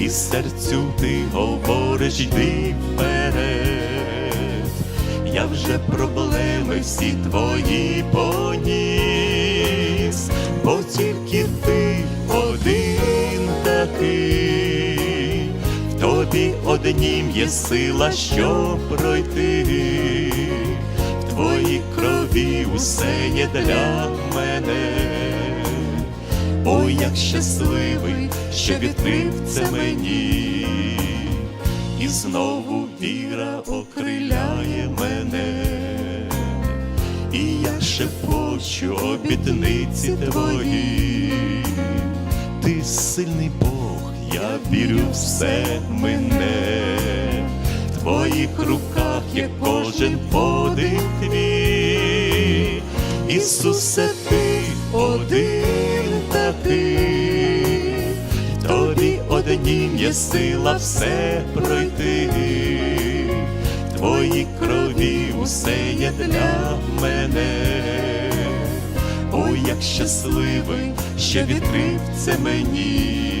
і серцю ти говориш, йди вперед, я вже проблеми всі твої поніс, бо тільки ти один такий, в тобі однім є сила, щоб пройти, в твоїй крові усе є для мене. Ой, як щасливий, що відкрив це мені, і знову віра окриляє мене, і я шепочу обітниці твої, ти сильний Бог, я вірю, все мене, в твоїх руках є кожен подих твій, Ісусе, ти один тобі є сила все пройти, твої крові усе є для мене. Ой, як щасливий, що відкрив це мені.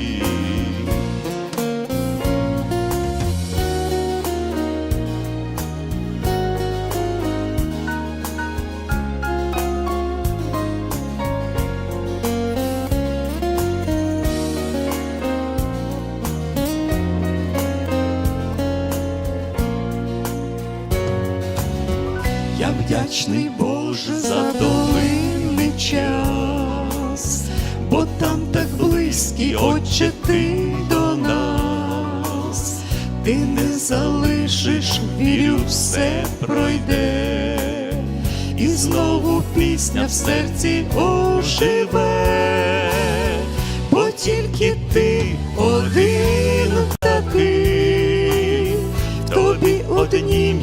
Вдячний Боже за долинний час, бо там так близький, Отче, ти до нас, ти не залишиш, вірю, все пройде, і знову пісня в серці оживе, бо тільки ти один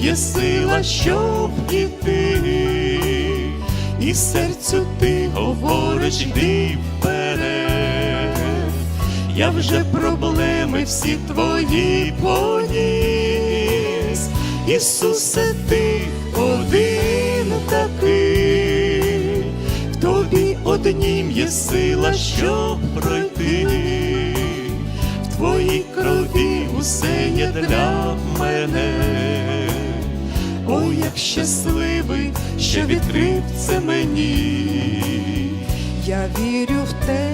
є сила, щоб іти, і серцю ти говориш, йди вперед. Я вже проблеми всі твої поніс, Ісусе, ти один такий, в тобі однім є сила, щоб пройти, в твоїй крові усе є для мене. Щасливий, що відкрив це мені. Я вірю в те,